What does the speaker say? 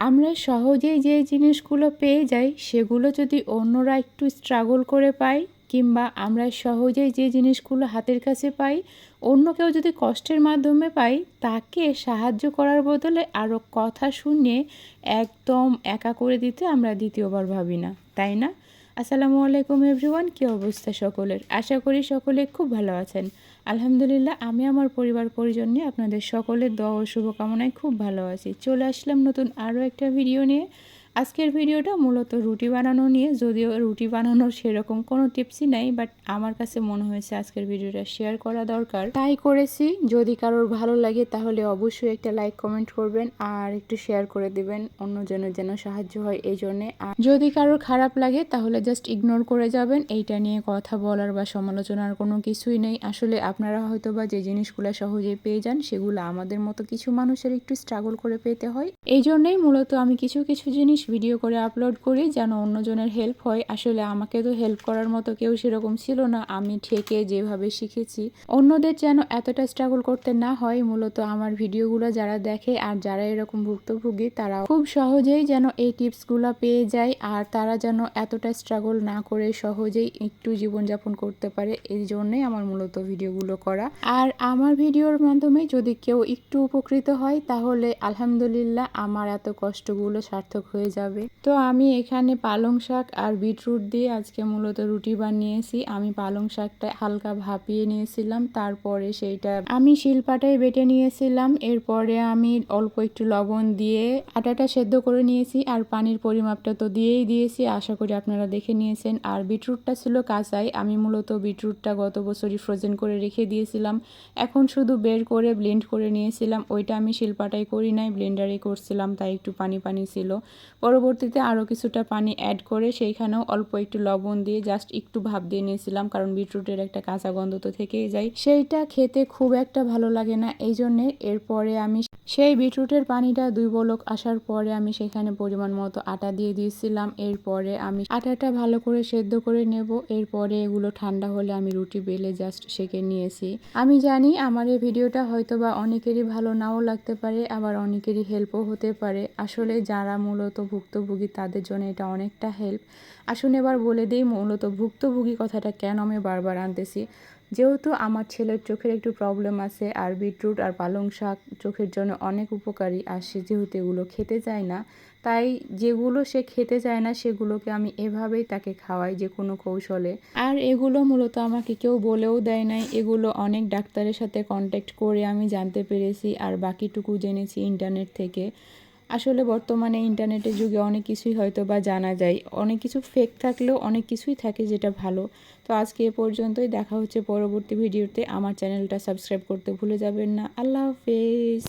আমরা সহজেই যে জিনিসগুলো পেয়ে যাই, সেগুলো যদি অন্যরা একটু স্ট্রাগল করে পায়, কিংবা আমরা সহজেই যে জিনিসগুলো হাতের কাছে পাই, অন্য কেউ যদি কষ্টের মাধ্যমে পাই তাকে সাহায্য করার বদলে আরও কথা শুনে একদম একা করে দিতে আমরা দ্বিতীয়বার ভাবি না, তাই না? আসসালামু আলাইকুম এভরিওয়ান কী অবস্থা সকলের? আশা করি সকলে খুব ভালো আছেন। আলহামদুলিল্লাহ, আমি আমার পরিবার পরিজন নিয়ে আপনাদের সকলের দোয়া ও শুভকামনায় খুব ভালো আছি। চলে আসলাম নতুন আরও একটা ভিডিও নিয়ে। আজকের ভিডিওটা মূলত রুটি বানানো নিয়ে, যদিও রুটি বানানোর সেরকম কোনো টিপসই নাই বাট আমার কাছে মনে হয়েছে আজকের ভিডিওটা শেয়ার করা দরকার। তাই করেছি। যদি কারোর ভালো লাগে তাহলে অবশ্যই একটা লাইক কমেন্ট করবেন আর একটু শেয়ার করে দিবেন, অন্যজনের যেন সাহায্য হয় এই জন্যে। আর যদি কারোর খারাপ লাগে তাহলে জাস্ট ইগনোর করে যাবেন। এইটা নিয়ে কথা বলার বা সমালোচনার কোনো কিছুই নেই। আসলে আপনারা হয়তো বা যে জিনিসগুলো সহজেই পেয়ে যান, সেগুলো আমাদের মতো কিছু মানুষের একটু স্ট্রাগল করে পেতে হয়। এই জন্যই মূলত আমি কিছু কিছু জিনিস ভিডিও করে আপলোড করি যেন অন্যজনের হেল্প হয়। আসলে আমাকে তো হেল্প করার মতো কেউ সেরকম ছিল না। আমি ঠেকে যেভাবে শিখেছি। অন্যদের যেন এতটা স্ট্রাগল করতে না হয়, মূলত আমার ভিডিওগুলো যারা দেখে আর যারা এরকম ভুক্তভোগী, তারা খুব সহজেই যেন এই টিপসগুলো পেয়ে যায় আর তারা যেন এতটা স্ট্রাগল না করে সহজেই একটু জীবনযাপন করতে পারে। এই জন্যই আমার মূলত ভিডিওগুলো করা। আর আমার ভিডিওর মাধ্যমে যদি কেউ একটু উপকৃত হয়, তাহলে আলহামদুলিল্লাহ আমার এত কষ্টগুলো সার্থক হয়ে যাবে। তো আমি এখানে পালং শাক আর বিটরুট দিয়ে আজকে মূলত রুটি বানিয়েছি। আমি পালং শাকটা হালকা ভাপিয়ে নিয়েছিলাম, তারপরে সেইটা আমি শিলপাটায় বেটে নিয়েছিলাম। এরপরে আমি অল্প একটু লবণ দিয়ে আটাটা সেদ্ধ করে নিয়েছি আর পানির পরিমাপটা তো দিয়েই দিয়েছি, আশা করি আপনারা দেখে নিয়েছেন। আর বিটরুটটা ছিল কাঁচাই, আমি মূলত বিটরুটটা গত বছরই ফ্রোজেন করে রেখে দিয়েছিলাম। এখন শুধু বের করে ব্লেন্ড করে নিয়েছিলাম, ওইটা আমি শিলপাটাই করি নাই ব্লেন্ডারে করছিলাম, তাই একটু পানি পানি ছিল। পরবর্তীতে আরও কিছুটা পানি অ্যাড করে সেইখানেও অল্প একটু লবণ দিয়ে জাস্ট একটু ভাপ দিয়ে নিয়েছিলাম, কারণ বিটরুটের একটা কাঁচা গন্ধ তো থেকেই যায়। সেইটা খেতে খুব একটা ভালো লাগে না, এই জন্যে এরপরে আমি সেই বিটরুটের পানিটা দুই বলক আসার পরে আমি সেখানে পরিমাণ মতো আটা দিয়ে দিয়েছিলাম। এরপরে আমি আটাটা ভালো করে সেদ্ধ করে নেব। এরপরে এগুলো ঠান্ডা হলে আমি রুটি বেলে জাস্ট সেকে নিয়েছি। আমি জানি আমার এই ভিডিওটা হয়তো বা অনেকেরই ভালো নাও লাগতে পারে, আবার অনেকেরই হেল্পও হতে পারে। আসলে যারা মূলত ভুক্তভোগী, তাদের জন্য এটা অনেকটা হেল্প আসুন এবার বলে দিই মূলত ভুক্তভোগী কথাটা কেন আমি বারবার আনতেছি। যেহেতু আমার ছেলের চোখের একটু প্রবলেম আছে আর বিটরুট আর পালং শাক চোখের জন্য অনেক উপকারী আর সে যেহেতু এগুলো খেতে চায় না, তাই যেগুলো সে খেতে চায় না সেগুলোকে আমি এভাবেই তাকে খাওয়াই যে কোনো কৌশলে। আর এগুলো মূলত আমাকে কেউ বলেও দেয় নাই। এগুলো অনেক ডাক্তারের সাথে কন্ট্যাক্ট করে আমি জানতে পেরেছি আর বাকিটুকু জেনেছি ইন্টারনেট থেকে। আসলে বর্তমানে ইন্টারনেটের যুগে অনেক কিছুই হয়তো বা জানা যায়। অনেক কিছু ফেক থাকলেও অনেক কিছুই থাকে যেটা ভালো। তো আজকে এ পর্যন্তই। দেখা হচ্ছে পরবর্তী ভিডিওতে। আমার চ্যানেলটা সাবস্ক্রাইব করতে ভুলে যাবেন না। আল্লাহ হাফেজ।